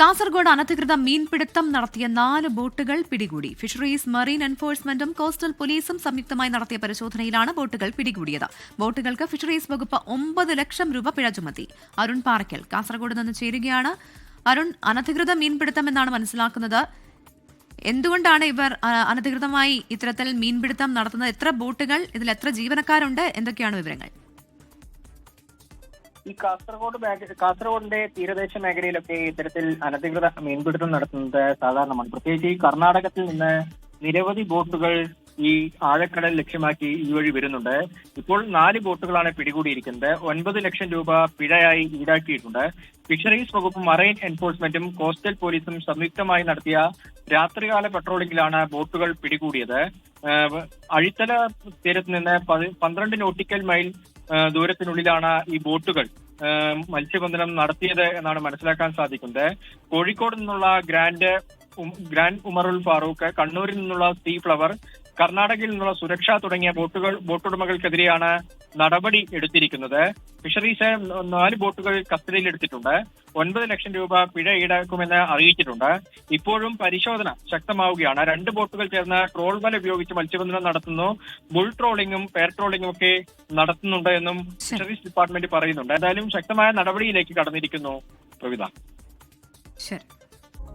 കാസർഗോഡ് അനധികൃത മീൻപിടുത്തം നടത്തിയ നാല് ബോട്ടുകൾ പിടികൂടി. ഫിഷറീസ് മറീൻ എൻഫോഴ്സ്മെന്റും കോസ്റ്റൽ പോലീസും സംയുക്തമായി നടത്തിയ പരിശോധനയിലാണ് ബോട്ടുകൾ പിടികൂടിയത്. ബോട്ടുകൾക്ക് ഫിഷറീസ് വകുപ്പ് ഒമ്പത് ലക്ഷം രൂപ പിഴ ചുമത്തി. അരുൺ പാറയ്ക്കൽ കാസർഗോഡ് നിന്ന് ചേരുകയാണ്. അരുൺ അനധികൃത മീൻപിടുത്തം എന്നാണ് മനസ്സിലാക്കുന്നത്. എന്തുകൊണ്ടാണ് ഇവർ അനധികൃതമായി ഇത്തരത്തിൽ മീൻപിടുത്തം നടത്തുന്നത്? എത്ര ബോട്ടുകൾ? ഇതിൽ എത്ര ജീവനക്കാരുണ്ട്? എന്തൊക്കെയാണ് വിവരങ്ങൾ? ഈ കാസർഗോഡ് കാസർഗോഡിന്റെ തീരദേശ മേഖലയിലൊക്കെ ഇത്തരത്തിൽ അനധികൃത മീൻപിടുത്തം നടത്തുന്നത് സാധാരണമാണ്. പ്രത്യേകിച്ച് ഈ കർണാടകത്തിൽ നിന്ന് നിരവധി ബോട്ടുകൾ ഈ ആഴക്കടൽ ലക്ഷ്യമാക്കി ഈ വഴി വരുന്നുണ്ട്. ഇപ്പോൾ നാല് ബോട്ടുകളാണ് പിടികൂടിയിരിക്കുന്നത്. ഒൻപത് ലക്ഷം രൂപ പിഴയായി ഈടാക്കിയിട്ടുണ്ട്. ഫിഷറീസ് വകുപ്പ് മറൈൻ എൻഫോഴ്സ്മെന്റും കോസ്റ്റൽ പോലീസും സംയുക്തമായി നടത്തിയ രാത്രികാല പെട്രോളിംഗിലാണ് ബോട്ടുകൾ പിടികൂടിയത്. അഴിത്തല തീരത്ത് നിന്ന് പന്ത്രണ്ട് നോട്ടിക്കൽ മൈൽ ദൂരത്തിനുള്ളിലാണ് ഈ ബോട്ടുകൾ മത്സ്യബന്ധനം നടത്തിയത് എന്നാണ് മനസ്സിലാക്കാൻ സാധിക്കുന്നത്. കോഴിക്കോട് നിന്നുള്ള ഗ്രാൻഡ് ഗ്രാൻഡ് ഉമറുൽ ഫാറൂഖ് കണ്ണൂരിൽ നിന്നുള്ള സീ ഫ്ലവർ കർണാടകയിൽ നിന്നുള്ള സുരക്ഷ തുടങ്ങിയ ബോട്ടുകൾ ബോട്ടുടമകൾക്കെതിരെയാണ് നടപടി എടുത്തിരിക്കുന്നത്. ഫിഷറീസ് നാല് ബോട്ടുകൾ കസ്റ്റഡിയിൽ എടുത്തിട്ടുണ്ട്. ഒൻപത് ലക്ഷം രൂപ പിഴ ഈടാക്കുമെന്ന് അറിയിച്ചിട്ടുണ്ട്. ഇപ്പോഴും പരിശോധന ശക്തമാവുകയാണ്. രണ്ട് ബോട്ടുകൾ ചേർന്ന് ട്രോൾ വല ഉപയോഗിച്ച് മത്സ്യബന്ധനം നടത്തുന്നു. ബുൾ ട്രോളിങ്ങും പെയർ ട്രോളിങ്ങും ഒക്കെ നടത്തുന്നുണ്ട് എന്നും ഫിഷറീസ് ഡിപ്പാർട്ട്മെന്റ് പറയുന്നുണ്ട്. എന്തായാലും ശക്തമായ നടപടിയിലേക്ക് കടന്നിരിക്കുന്നു. കവിത ശരി.